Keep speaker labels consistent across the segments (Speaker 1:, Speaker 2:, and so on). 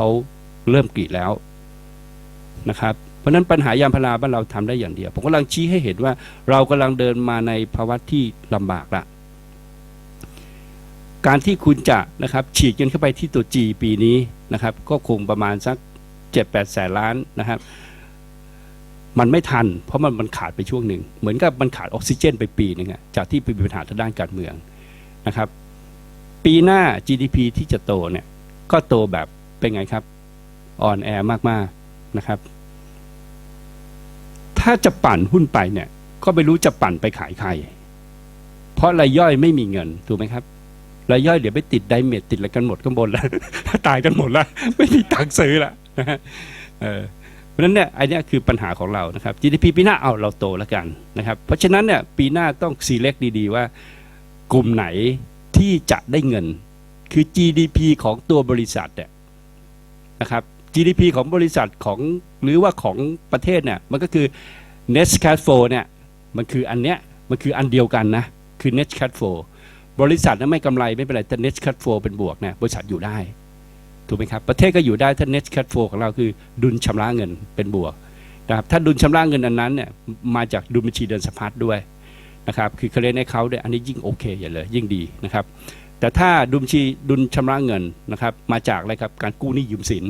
Speaker 1: เขาเริ่มกรีดแล้วนะครับ เพราะนั้นปัญหายางพาราบ้านเราทำได้อย่างเดียว ผมกำลังชี้ให้เห็นว่าเรากำลังเดินมาในภาวะที่ลำบากละการที่คุณจะนะครับฉีดเงินเข้าไปที่ตัว G ปีนี้นะครับ ก็คงประมาณสักเจ็ดแปดแสนล้านนะครับ มันไม่ทัน เพราะมันมันขาดไปช่วงหนึ่ง เหมือนกับมันขาดออกซิเจนไปปีหนึงอะจากที่มีปัญหาทางด้านการเมืองนะครับ ปีหน้า GDP ที่จะโตเนี่ยก็โตแบบ เป็นไงครับ อ่อนแอมากๆนะครับ ถ้าจะปั่นหุ้นไปเนี่ย ก็ไม่รู้จะปั่นไปขายใคร เพราะรายย่อยไม่มีเงินถูกไหมครับรายย่อยเดี๋ยวไปติดไดเมทติดอะไรกันหมดข้างบนแล้วตายกันหมดแล้ว ไม่มีตังค์ซื้อละนะฮะเพราะฉะนั้นเนี่ยไอันนี้คือปัญหาของเรานะครับ GDP ปีหน้าเอาเราโตแล้วกันนะครับ เพราะฉะนั้นเนี่ยปีหน้าต้อง select ดีๆว่า กลุ่มไหนที่จะได้เงิน คือ GDP ของตัวบริษัทเนี่ย นะครับ GDP ของบริษัทของหรือว่าของประเทศเนี่ยมันก็คือ net cash flow เนี่ยมันคืออันเนี้ยมันคืออันเดียวกันนะคือ net cash flow บริษัทนั้นไม่กำไรไม่เป็นไรแต่ net cash flow เป็นบวกเนี่ยบริษัทอยู่ได้ถูกไหมครับประเทศก็อยู่ได้ถ้า net cash flow ของเราคือดุลชำระเงินเป็นบวกนะครับถ้าดุลชำระเงินอันนั้นเนี่ยมาจากดุลบัญชีเดินสะพัดด้วยนะครับคือเคเรนให้เขาด้วยอันนี้ยิ่งโอเคอย่าเลยยิ่งดีนะครับ แต่ถ้าดุลชีดุลชำระเงินนะครับมาจากอะไรครับการกู้หนี้ยืมสิน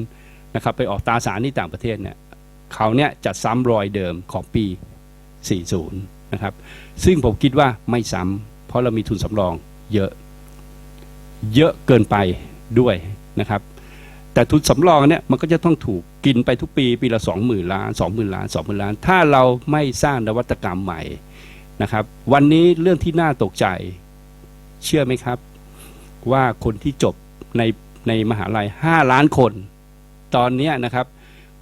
Speaker 1: นะครับไปออกตราสารที่ต่างประเทศเนี่ยเขาเนี่ยจะซ้ำรอยเดิมของปี 40 นะครับ ซึ่งผมคิดว่าไม่ซ้ำเพราะเรามีทุนสำรองเยอะเยอะเกินไปด้วยนะครับ แต่ทุนสำรองเนี่ยมันก็จะต้องถูกกินไปทุกปีปีละ 2 0,000 ล้าน 20,000 ล้าน 20,000 ล้าน ถ้าเราไม่สร้างนวัตกรรมใหม่นะครับ วันนี้เรื่องที่น่าตกใจเชื่อไหมครับ ว่าคนที่จบในในมหาลัย 5 ล้านคน ตอนนี้นะครับ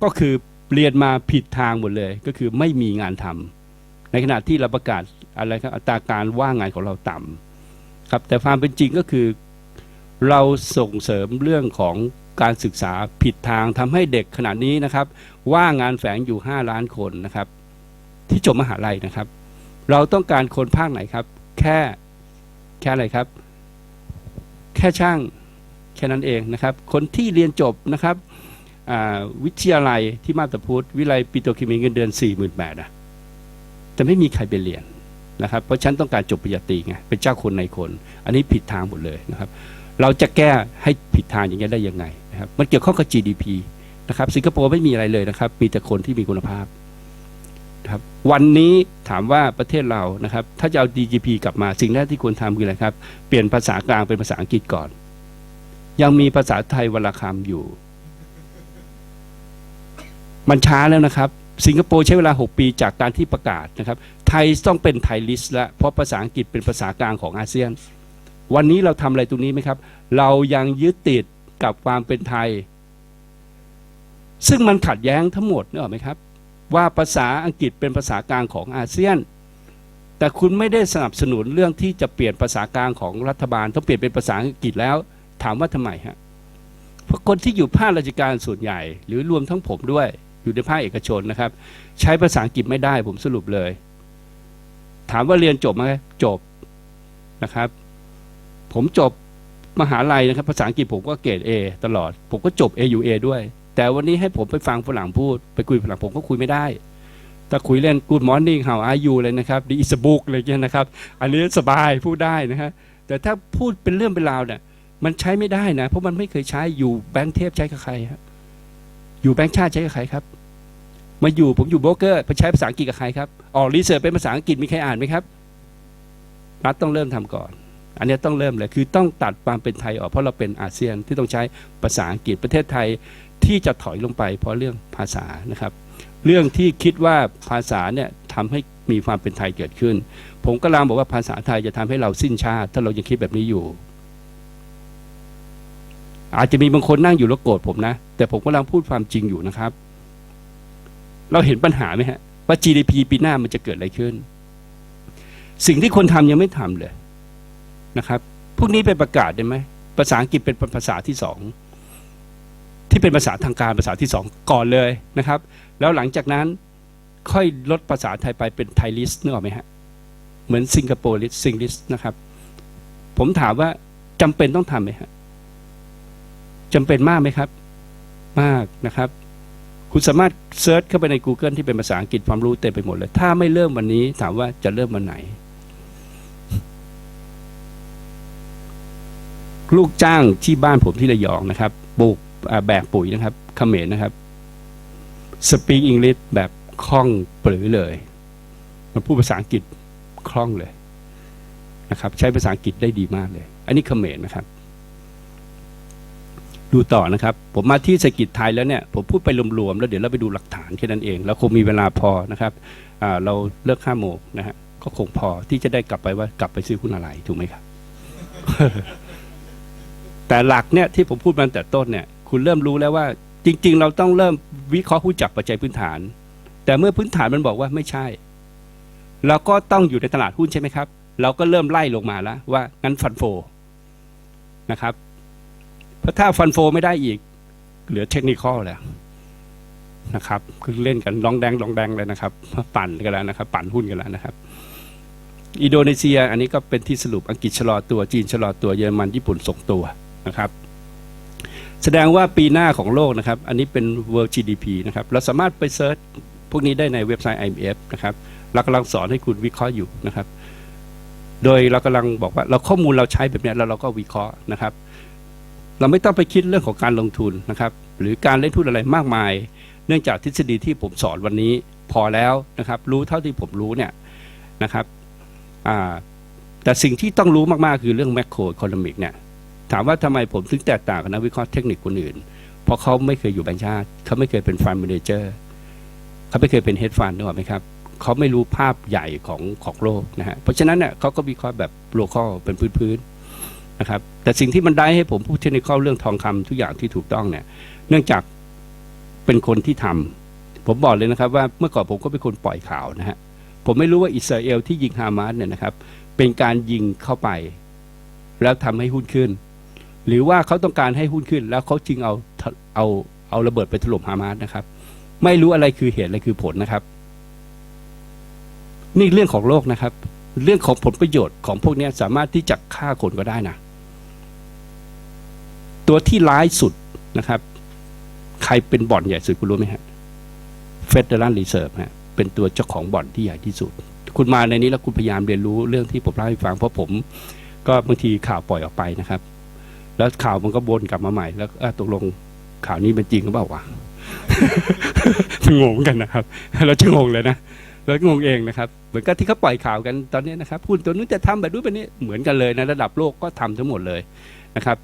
Speaker 1: ก็คือเรียนมาผิดทางหมดเลย ก็คือไม่มีงานทำในขณะที่เราประกาศอะไรครับอัตราการว่างงานของเราต่ำครับแต่ความเป็นจริงก็คือ เราส่งเสริมเรื่องของการศึกษาผิดทางทำให้เด็กขนาดนี้นะครับ ว่างงานแฝงอยู่ 5 ล้านคนนะครับ ที่จบมหาลัยนะครับ เราต้องการคนภาคไหนครับ แค่แค่อะไรครับ แค่ช่างแค่นั้นเองนะครับ คนที่เรียนจบนะครับวิทยาลัยที่มาตาพุทธวิไลปิโตรเคมีเงินเดือน4 0 0 0 0แปดอะแต่ไม่มีใครไปเรียนนะครับ เพราะฉันต้องการจบปริญญาตรีไงเป็นเจ้าคนในคน อันนี้ผิดทางหมดเลยนะครับ เราจะแก้ให้ผิดทางอย่างนี้ได้ยังไงนะครับมันเกี่ยวข้องกับ GDP นะครับสิงคโปร์ไม่มีอะไรเลยนะครับ มีแต่คนที่มีคุณภาพ ครับ วันนี้ถามว่าประเทศเรานะครับ ถ้าจะเอา DGP กลับมาสิ่งแรกที่ควรทำคืออะไรครับ เปลี่ยนภาษากลางเป็นภาษาอังกฤษก่อน ยังมีภาษาไทยวรรณคำอยู่ มันช้าแล้วนะครับ สิงคโปร์ใช้เวลา 6 ปีจากการที่ประกาศนะครับ ไทยต้องเป็นไทยลิสต์ล้วเพราะภาษาอังกฤษเป็นภาษากลางของอาเซียน วันนี้เราทำอะไรตรงนี้ไหมครับ เรายังยึดติดกับความเป็นไทย ซึ่งมันขัดแย้งทั้งหมดนึกออกไหมครับ ว่าภาษาอังกฤษเป็นภาษากลางของอาเซียน แต่คุณไม่ได้สนับสนุนเรื่องที่จะเปลี่ยนภาษากลางของรัฐบาลต้องเปลี่ยนเป็นภาษาอังกฤษแล้ว ถามว่าทำไมฮะเพราะคนที่อยู่ภาคราชการส่วนใหญ่ หรือรวมทั้งผมด้วย อยู่ในภาคเอกชนนะครับ ใช้ภาษาอังกฤษไม่ได้ผมสรุปเลย ถามว่าเรียนจบไหมจบนะครับ ผมจบมหาลัยนะครับ ภาษาอังกฤษผมก็เกรด A ตลอด ผมก็จบ AUA ด้วย แต่วันนี้ให้ผมไปฟังฝรั่งพูด ไปคุยฝรั่งผมก็คุยไม่ได้ถ้าคุยเล่น Good morning how are you เลยนะครับ The is a book อะไรเงี้ยนะครับ อันนี้สบายพูดได้นะฮะแต่ถ้าพูดเป็นเรื่องเป็นราวเนี่ยมันใช้ไม่ได้นะ เพราะมันไม่เคยใช้อยู่แบงค์เทพใช้กับใครครับอยู่แบงค์ชาติใช้กับใครครับ มาอยู่ผมอยู่โบรกเกอร์ไปใช้ภาษาอังกฤษกับใครครับออกรีเสิร์ชเป็นภาษาอังกฤษมีใครอ่านไหมครับรัฐต้องเริ่มทำก่อน อันนี้ต้องเริ่มเลยคือต้องตัดความเป็นไทยออกเพราะเราเป็นอาเซียนที่ต้องใช้ภาษาอังกฤษประเทศไทย ที่จะถอยลงไป เพราะเรื่องภาษานะครับ เรื่องที่คิดว่าภาษาเนี่ยทำให้มีความเป็นไทยเกิดขึ้น ผมก็ลางบอกว่าภาษาไทยจะทำให้เราสิ้นชาติ ถ้าเรายังคิดแบบนี้อยู่ อาจจะมีบางคนนั่งอยู่แล้วโกรธผมนะ แต่ผมกำลังพูดความจริงอยู่นะครับ เราเห็นปัญหาไหมฮะว่า GDP ปีหน้ามันจะเกิดอะไรขึ้น สิ่งที่คนทำยังไม่ทำเลยนะครับ พวกนี้ไปประกาศได้ไหมภาษาอังกฤษเป็นภาษาที่สอง ที่เป็นภาษาทางการภาษาที่สองก่อนเลยนะครับ แล้วหลังจากนั้นค่อยลดภาษาไทยไปเป็นไทยลิสต์นึกออกไหมฮะเหมือนสิงคโปร์ลิสซิงลิสนะครับ ผมถามว่าจำเป็นต้องทำไหมฮะจำเป็นมากไหมครับ มากนะครับ คุณสามารถเซิร์ชเข้าไปใน Google ที่เป็นภาษาอังกฤษความรู้เต็มไปหมดเลย ถ้าไม่เริ่มวันนี้ ถามว่าจะเริ่มวันไหน ลูกจ้างที่บ้านผมที่ระยองนะครับปลูก แบกปุ๋ยนะครับเขมรนะครับสปีกอังกฤษแบบคล่องปรือเลย มันพูดภาษาอังกฤษคล่องเลยนะครับ ใช้ภาษาอังกฤษได้ดีมากเลย อันนี้เขมรนะครับ ดูต่อนะครับ ผมมาที่เศรษฐกิจไทยแล้วเนี่ย ผมพูดไปรวมๆแล้วเดี๋ยวเราไปดูหลักฐานแค่นั้นเองแล้วคงมีเวลาพอนะครับเราเลิกห้าโมงนะฮะก็คงพอที่จะได้กลับไปว่ากลับไปซื้อหุ้นอะไรถูกไหมครับ แต่หลักเนี่ยที่ผมพูดมาแต่ต้นเนี่ย คุณเริ่มรู้แล้วว่า จริง ๆ เราต้องเริ่มวิเคราะห์หุ้จากปัจจัยพื้นฐาน แต่เมื่อพื้นฐานมันบอกว่าไม่ใช่ เราก็ต้องอยู่ในตลาดหุ้นใช่ไหมครับ เราก็เริ่มไล่ลงมาแล้วว่างั้นฟันโฟนะครับเพราะถ้าฟันโฟไม่ได้อีก เหลือเทคนิคอลแล้วนะครับคือเล่นกันลองแดงลองแดงเลยนะครับ ปั่นกันแล้วนะครับ ปั่นหุ้นกันแล้วนะครับ อินโดนีเซียอันนี้ก็เป็นที่สรุปอังกฤษชะลอตัวจีนชะลอตัวเยอรมันญี่ปุ่นส่งตัวนะครับ แสดงว่าปีหน้าของโลกนะครับ อันนี้เป็น World GDP นะครับ เราสามารถไปเซิร์ชพวกนี้ได้ในเว็บไซต์ IMF นะครับ เรากำลังสอนให้คุณวิเคราะห์อยู่นะครับ โดยเรากำลังบอกว่าเราข้อมูลเราใช้แบบนี้แล้วเราก็วิเคราะห์นะครับ เราไม่ต้องไปคิดเรื่องของการลงทุนนะครับ หรือการเล่นทุนอะไรมากมาย เนื่องจากทฤษฎีที่ผมสอนวันนี้พอแล้วนะครับ รู้เท่าที่ผมรู้เนี่ยนะครับแต่สิ่งที่ต้องรู้มากๆคือเรื่องแม c โ o อีโคโนมิกเนี่ย ถามว่าทำไมผมถึงแตกต่างกับนักวิเคราะห์เทคนิคคนอื่น เพราะเขาไม่เคยอยู่แบงก์ชาติ เขาไม่เคยเป็นฟันเมนเจอร์เขาไม่เคยเป็นเฮดฟันนึกออกไหมครับเขาไม่รู้ภาพใหญ่ของของโลกนะฮะเพราะฉะนั้นเนี่ยเขาก็วิเคราะห์แบบโลคอลเป็นพื้นๆนะครับแต่สิ่งที่มันได้ให้ผมพูดเทคนิคเรื่องทองคำทุกอย่างที่ถูกต้องเนี่ย เนื่องจากเป็นคนที่ทำผมบอกเลยนะครับว่าเมื่อก่อนผมก็เป็นคนปล่อยข่าวนะฮะผมไม่รู้ว่าอิสราเอลที่ยิงฮามาสเนี่ยนะครับ เป็นการยิงเข้าไป แล้วทำให้หุ้นขึ้น หรือว่าเขาต้องการให้หุ้นขึ้น แล้วเขาจึงเอาเอาเอาระเบิดไปถล่มฮามาสนะครับ ไม่รู้อะไรคือเหตุอะไรคือผลนะครับ นี่เรื่องของโลกนะครับ เรื่องของผลประโยชน์ของพวกนี้สามารถที่จะฆ่าคนก็ได้นะตัวที่ร้ายสุดนะครับ ใครเป็นบ่อนใหญ่สุดคุณรู้ไหมฮะ Federal Reserve ฮะเป็นตัวเจ้าของบ่อนที่ใหญ่ที่สุด คุณมาในนี้แล้วคุณพยายามเรียนรู้เรื่องที่ผมเล่าให้ฟังเพราะผม ก็บางทีข่าวปล่อยออกไปนะครับ แล้วข่าวมันก็วนกลับมาใหม่ แล้วตกลงข่าวนี้เป็นจริงหรือเปล่าวะงงกันนะครับ เราจะงงเลยนะเรางงเองนะครับ เหมือนกับที่เขาปล่อยข่าวกันตอนนี้นะครับหุ้นตัวนู้นจะทำแบบนู้นแบบนี้เหมือนกันเลยนะระดับโลกก็ทำทั้งหมดเลยนะครับ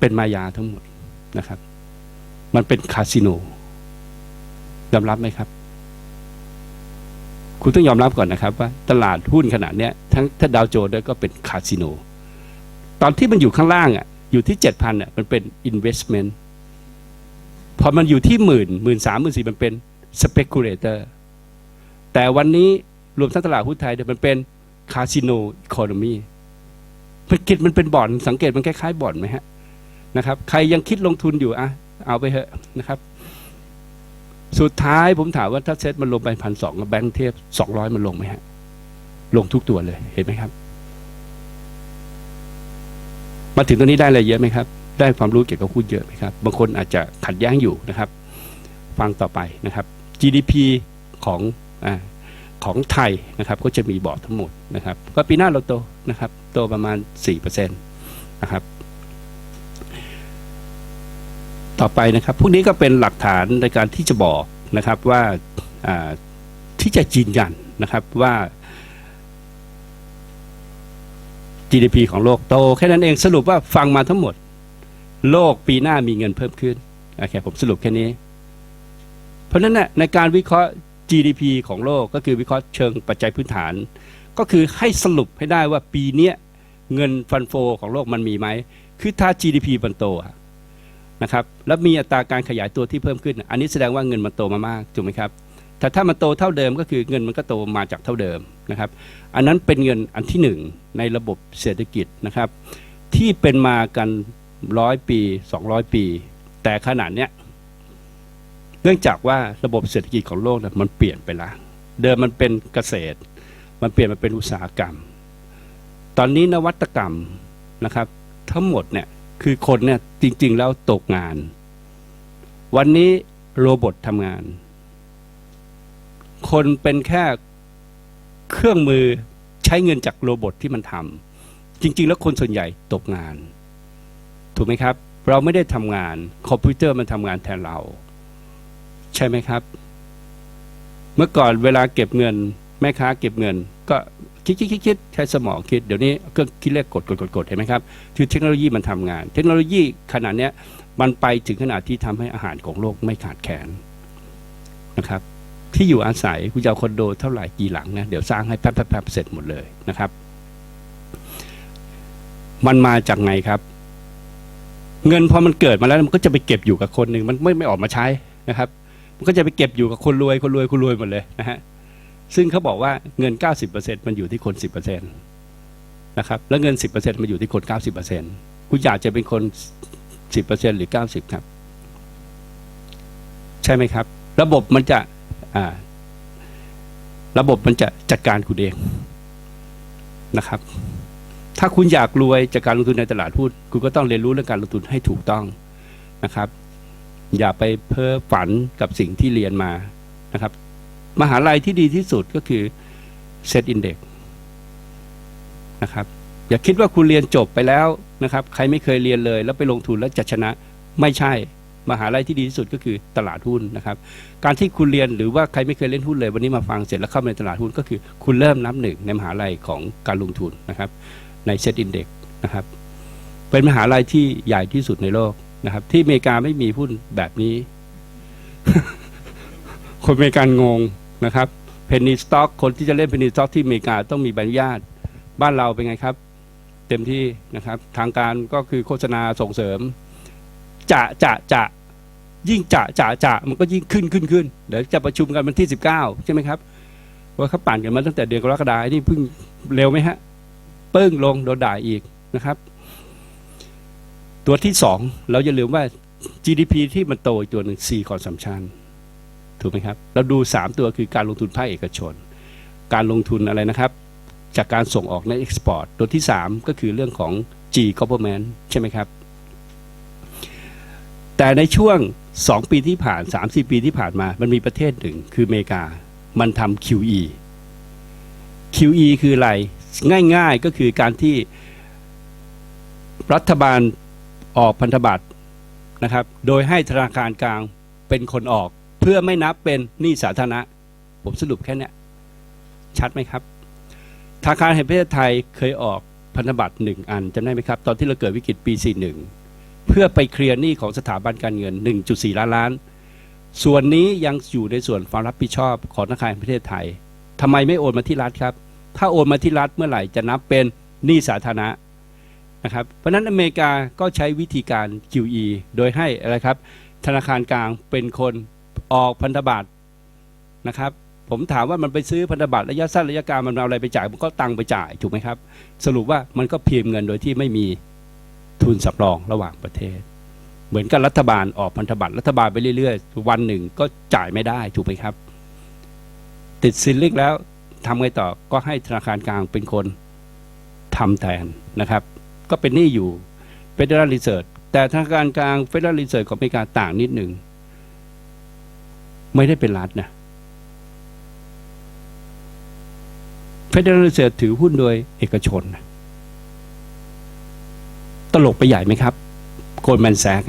Speaker 1: เป็นมายาทั้งหมดนะครับ มันเป็นคาสิโนยอมรับไหมครับ คุณต้องยอมรับก่อนนะครับ ว่าตลาดหุ้นขนาดเนี้ยทั้งถ้าดาวโจนส์ด้ก็เป็นคาสิโน ตอนที่มันอยู่ข้างล่างอะอยู่ที่เจ็ดพันอะมันเป็น investment พอมันอยู่ที่หมื่นหมื่นสามหมื่นสี่มันเป็น speculator แต่วันนี้รวมทั้งตลาดหุ้นไทยเนี่ยมันเป็นคาสิโนอีโคโนมีมันคิดมันเป็นบ่อนสังเกตมันคล้ายๆบ่อนไหมฮะนะครับ ใครยังคิดลงทุนอยู่อะเอาไปเถอะนะครับ สุดท้ายผมถามว่าถ้าเซ็ตมันลงไปพันสองแบงค์เทพสองร้อยมันลงไหมฮะ ลงทุกตัวเลยเห็นไหมครับ มาถึงตรงนี้ได้อะไรเยอะไหมครับ ได้ความรู้เกี่ยวกับหุ้นเยอะไหมครับ บางคนอาจจะขัดแย้งอยู่นะครับ ฟังต่อไปนะครับ GDP ของอของไทยนะครับ ก็จะมีบอร์ดทั้งหมดนะครับ ก็ปีหน้าเราโตนะครับ โตประมาณ 4%นะครับ ต่อไปนะครับ พวกนี้ก็เป็นหลักฐานในการที่จะบอกนะครับว่าอ่าที่จะยืนยันนะครับว่า GDP ของโลกโตแค่นั้นเองสรุปว่าฟังมาทั้งหมด โลกปีหน้ามีเงินเพิ่มขึ้นโอเคผมสรุปแค่นี้ เพราะฉะนั้นนะในการวิเคราะห์ GDP ของโลกก็คือวิเคราะห์เชิงปัจจัยพื้นฐาน ก็คือให้สรุปให้ได้ว่าปีเนี้ยเงินฟันโฟของโลกมันมีไหมคือถ้า GDP มันโตนะครับแล้วมีอัตราการขยายตัวที่เพิ่มขึ้น อันนี้แสดงว่าเงินมันโตมามากถูกไหมครับ แต่ถ้ามันโตเท่าเดิมก็คือเงินมันก็โตมาจากเท่าเดิมนะครับ อันนั้นเป็นเงินอันที่หนึ่งในระบบเศรษฐกิจนะครับ ที่เป็นมากันร้อยปีสองร้อยปี แต่ขนาดเนี้ยเนื่องจากว่าระบบเศรษฐกิจของโลกนี่ยมันเปลี่ยนไปละเดิมมันเป็นเกษตร มันเปลี่ยนมาเป็นอุตสาหกรรม ตอนนี้นวัตกรรมนะครับ ทั้งหมดเนี่ยคือคนเนี่ยจริง ๆ แล้วตกงาน วันนี้โรบอททำงาน คนเป็นแค่เครื่องมือใช้เงินจากโรบอทที่มันทำจริง ๆ แล้วคนส่วนใหญ่ตกงาน ถูกไหมครับ เราไม่ได้ทำงาน คอมพิวเตอร์มันทำงานแทนเรา ใช่ไหมครับ เมื่อก่อนเวลาเก็บเงิน แม่ค้าเก็บเงิน ก็คิดคิดคิดคิดใช้สมองคิด เดี๋ยวนี้เครื่องคิดเลขกดกดกดกดเห็นไหมครับคือเทคโนโลยีมันทำงาน เทคโนโลยีขนาดเนี้ยมันไปถึงขนาดที่ทำให้อาหารของโลกไม่ขาดแคลนนะครับ ที่อยู่อาศัยคุณจะเอาคอนโดเท่าไหร่กี่หลังนะเดี๋ยวสร้างให้แป๊บแป๊บเสร็จหมดเลยนะครับ มันมาจากไงครับ เงินพอมันเกิดมาแล้วมันก็จะไปเก็บอยู่กับคนหนึ่งมันไม่ไม่ออกมาใช้นะครับ มันก็จะไปเก็บอยู่กับคนรวยคนรวยคนรวยหมดเลยนะฮะซึ่งเขาบอกว่าเงิน 90%มันอยู่ที่คน 10%นะครับแล้วเงิน 10%มันอยู่ที่คน 90%คุณอยากจะเป็นคน 10%หรือ 90 ครับ ใช่ไหมครับ ระบบมันจะ ระบบมันจะจัดการคุณเองนะครับ ถ้าคุณอยากรวยจากการลงทุนในตลาดหุ้นคุณก็ต้องเรียนรู้เรื่องการลงทุนให้ถูกต้องนะครับ อย่าไปเพ้อฝันกับสิ่งที่เรียนมานะครับ มหาลัยที่ดีที่สุดก็คือเซตอินเด็กนะครับอย่าคิดว่าคุณเรียนจบไปแล้วนะครับ ใครไม่เคยเรียนเลย แล้วไปลงทุนแล้วจะชนะไม่ใช่ มหาลัยที่ดีที่สุดก็คือตลาดหุ้นนะครับ การที่คุณเรียนหรือว่าใครไม่เคยเล่นหุ้นเลย วันนี้มาฟังเสร็จแล้วเข้ามาในตลาดหุ้นก็คือ คุณเริ่มนับหนึ่งในมหาลัยของการลงทุนนะครับ ในเซตอินเด็กนะครับ เป็นมหาลัยที่ใหญ่ที่สุดในโลกนะครับ ที่อเมริกาไม่มีหุ้นแบบนี้ คนอเมริกันงงนะครับเพนนีสต็อกคนที่จะเล่นเพนนีสต็อกที่อเมริกาต้องมีใบอนุญาต บ้านเราเป็นไงครับ เต็มที่นะครับ ทางการก็คือโฆษณาส่งเสริม จะจะจะยิ่งจะจะจะมันก็ยิ่งขึ้นขึ้นขึ้นเดี๋ยวจะประชุมกันวันที่สิบเก้าใช่ไหมครับ ว่าเขาปั่นกันมาตั้งแต่เดือนกรกฎาคมนี่เพิ่งเร็วไหมฮะเปึ้งลงโดนด่าอีกนะครับ ตัวที่สองเราอย่าลืมว่า GDP ที่มันโตอีกตัวหนึ่ง C consumption ถูกไหมครับ เราดู 3 ตัวคือการลงทุนภาคเอกชน การลงทุนอะไรนะครับ จากการส่งออกใน export ตัวที่ 3 ก็คือเรื่องของ G government ใช่ไหมครับ แต่ในช่วง 2 ปีที่ผ่าน3-4ปีที่ผ่านมา มันมีประเทศหนึ่งคืออเมริกา มันทำ QE QE คืออะไร ง่ายๆก็คือการที่รัฐบาลออกพันธบัตรนะครับ โดยให้ธนาคารกลางเป็นคนออก เพื่อไม่นับเป็นหนี้สาธารณะ ผมสรุปแค่นี้ชัดไหมครับธนาคารแห่งประเทศไทยเคยออกพันธบัตรหนึ่งอันจำได้ไหมครับ ตอนที่เราเกิดวิกฤตปี 41 พื่อไปเคลียร์หนี้ของสถาบันการเงิน 1.4 ล้านล้าน ส่วนนี้ยังอยู่ในส่วนความรับผิดชอบของธนาคารแห่งประเทศไทยทำไมไม่โอนมาที่รัฐครับ ถ้าโอนมาที่รัฐเมื่อไหร่จะนับเป็นหนี้สาธารณะนะครับ เพราะฉะนั้นอเมริกาก็ใช้วิธีการ QE โดยให้อะไรครับ ธนาคารกลางเป็นคนออกพันธบัตรนะครับผมถามว่ามันไปซื้อพันธบัตรระยะสั้นระยะกลางมันเอาอะไรไปจ่ายมันก็ตังค์ไปจ่ายถูกไหมครับ สรุปว่ามันก็เพิมเงินโดยที่ไม่มี ทุนสำรองระหว่างประเทศ เหมือนกับรัฐบาลออกพันธบัตรรัฐบาลไปเรื่อยๆ วันหนึ่งก็จ่ายไม่ได้ถูกไหมครับ ติดซิลลิกแล้วทำไงต่อก็ให้ธนาคารกลางเป็นคนทำแทนนะครับ ก็เป็นหนี้อยู่ Federal Reserve แต่ธนาคารกลาง Federal Reserve ของอเมริกาต่างนิดหนึ่งไม่ได้เป็นรัฐนะ Federal Reserve ถือหุ้นโดยเอกชนนะ ตลกไปใหญ่ไหมครับ โกลแมนแซก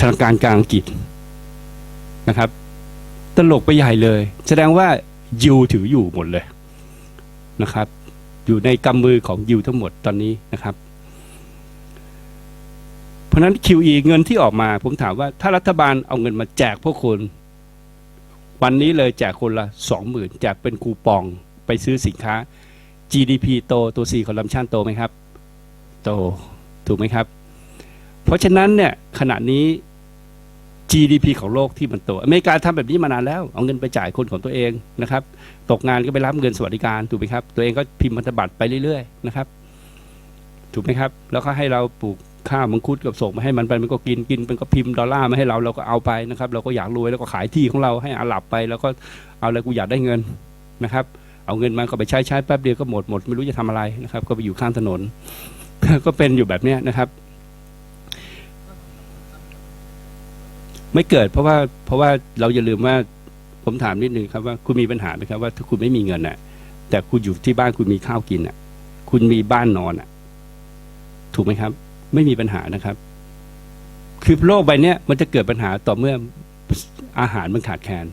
Speaker 1: ธนาคารกลางอังกฤษนะครับ ตลกไปใหญ่เลย แสดงว่ายูถืออยู่หมดเลยนะครับ อยู่ในกำมือของยูทั้งหมดตอนนี้นะครับ เพราะนั้น QE เงินที่ออกมา ผมถามว่าถ้ารัฐบาลเอาเงินมาแจกพวกคุณ วันนี้เลยแจกคนละสองหมื่นแจกเป็นคูปองไปซื้อสินค้า GDP โตตัว C คอลัมชันโตไหมครับ โตถูกไหมครับ เพราะฉะนั้นเนี่ยขณะนี้ GDP ของโลกที่มันโตอเมริกาทำแบบนี้มานานแล้ว เอาเงินไปจ่ายคนของตัวเองนะครับ ตกงานก็ไปรับเงินสวัสดิการถูกไหมครับ ตัวเองก็พิมพ์พันธบัตรไปเรื่อยๆนะครับ ถูกไหมครับ แล้วก็ให้เราปลูกข้าวมังคุดกับส่งมาให้มันไปมันก็กินกินมันก็พิมพ์ดอลลาร์มาให้เราเราก็เอาไปนะครับ เราก็อยากรวยแล้วก็ขายที่ของเราให้อาหรับไป แล้วก็เอาอะไรกูอยากได้เงินนะครับ เอาเงินมาก็ไปใช้ใช้แป๊บเดียวก็หมดหมดไม่รู้จะทำอะไรนะครับ ก็ไปอยู่ข้างถนน ก็เป็นอยู่แบบเนี้ยนะครับ ไม่เกิดเพราะว่าเพราะว่าเราอย่าลืมว่าผมถามนิดนึงครับว่าคุณมีปัญหาไหมครับว่าถ้าคุณไม่มีเงินน่ะ แต่คุณอยู่ที่บ้านคุณมีข้าวกินน่ะ คุณมีบ้านนอนน่ะ ถูกไหมครับ ไม่มีปัญหานะครับ คือโลกใบเนี้ยมันจะเกิดปัญหาต่อเมื่ออาหารมันขาดแคลน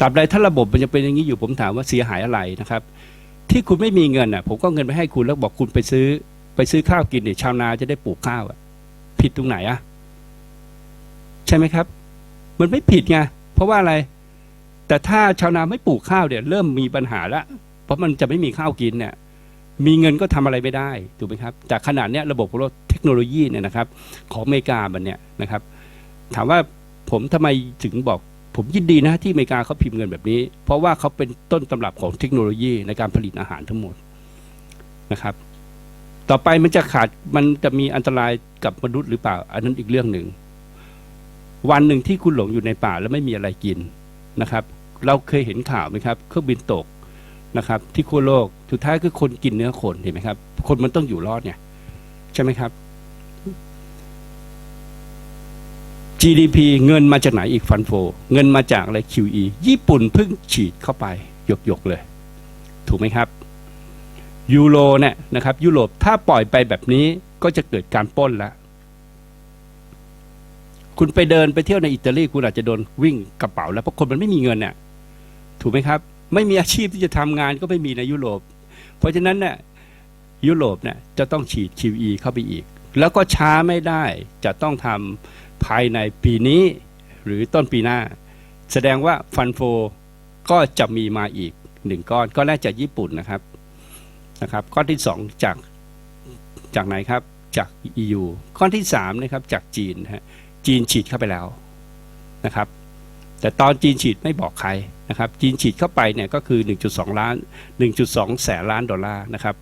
Speaker 1: ตราบใดถ้าระบบมันยังเป็นอย่างนี้อยู่ผมถามว่าเสียหายอะไรนะครับ ที่คุณไม่มีเงินน่ะ ผมก็เงินไปให้คุณแล้วบอกคุณไปซื้อ ไปซื้อข้าวกินเนี่ยชาวนาจะได้ปลูกข้าวอะผิดตรงไหนอะใช่ไหมครับ มันไม่ผิดไงเพราะว่าอะไร แต่ถ้าชาวนาไม่ปลูกข้าวเนี่ยเริ่มมีปัญหาล้วเพราะมันจะไม่มีข้าวกินเนี่ยมีเงินก็ทำอะไรไม่ได้ถูกไหมครับแต่ขนาดเนี้ยระบบรถเทคโนโลยีเนี่ยนะครับ ของอเมริกามันเนี่ยนะครับ ถามว่าผมทำไมถึงบอกผมยินดีนะที่อเมริกาเขาพิมพ์เงินแบบนี้ เพราะว่าเขาเป็นต้นตำรับของเทคโนโลยีในการผลิตอาหารทั้งหมดนะครับ ต่อไปมันจะขาดมันจะมีอันตรายกับมนุษย์หรือเปล่า อันนั้นอีกเรื่องหนึ่ง วันหนึ่งที่คุณหลงอยู่ในป่าแล้วไม่มีอะไรกินนะครับ เราเคยเห็นข่าวไหมครับ เครื่องบินตกนะครับ ที่ขั้วโลกสุดท้ายคือคนกินเนื้อคนเห็นไหมครับ คนมันต้องอยู่รอดเนี่ยใช่ไหมครับ GDP เงินมาจากไหนอีกฟันโฟ เงินมาจากอะไร QE ญี่ปุ่นเพิ่งฉีดเข้าไปหยกๆเลย ถูกไหมครับ ยูโรเนี่ยนะครับยุโรปถ้าปล่อยไปแบบนี้ก็จะเกิดการป้นแล้วคุณไปเดินไปเที่ยวในอิตาลีคุณอาจจะโดนวิ่งกระเป๋า แล้วเพราะคนมันไม่มีเงินเนี่ยถูกไหมครับ ไม่มีอาชีพที่จะทำงานก็ไม่มีในยุโรป เพราะฉะนั้นเนี่ยยุโรปเนี่ยจะต้องฉีด QE เข้าไปอีก แล้วก็ช้าไม่ได้จะต้องทำภายในปีนี้หรือต้นปีหน้า แสดงว่าฟันโฟก็จะมีมาอีกหนึ่งก้อนก้อนแรกจากญี่ปุ่นนะครับ นะครับ ข้อที่สองจากจากไหนครับจาก EU ข้อที่สามนะครับจากจีนฮะจีนฉีดเข้าไปแล้วนะครับ แต่ตอนจีนฉีดไม่บอกใครนะครับ จีนฉีดเข้าไปเนี่ยก็คือ 1.2 ล้าน 1.2 แสนล้านดอลลาร์นะครับ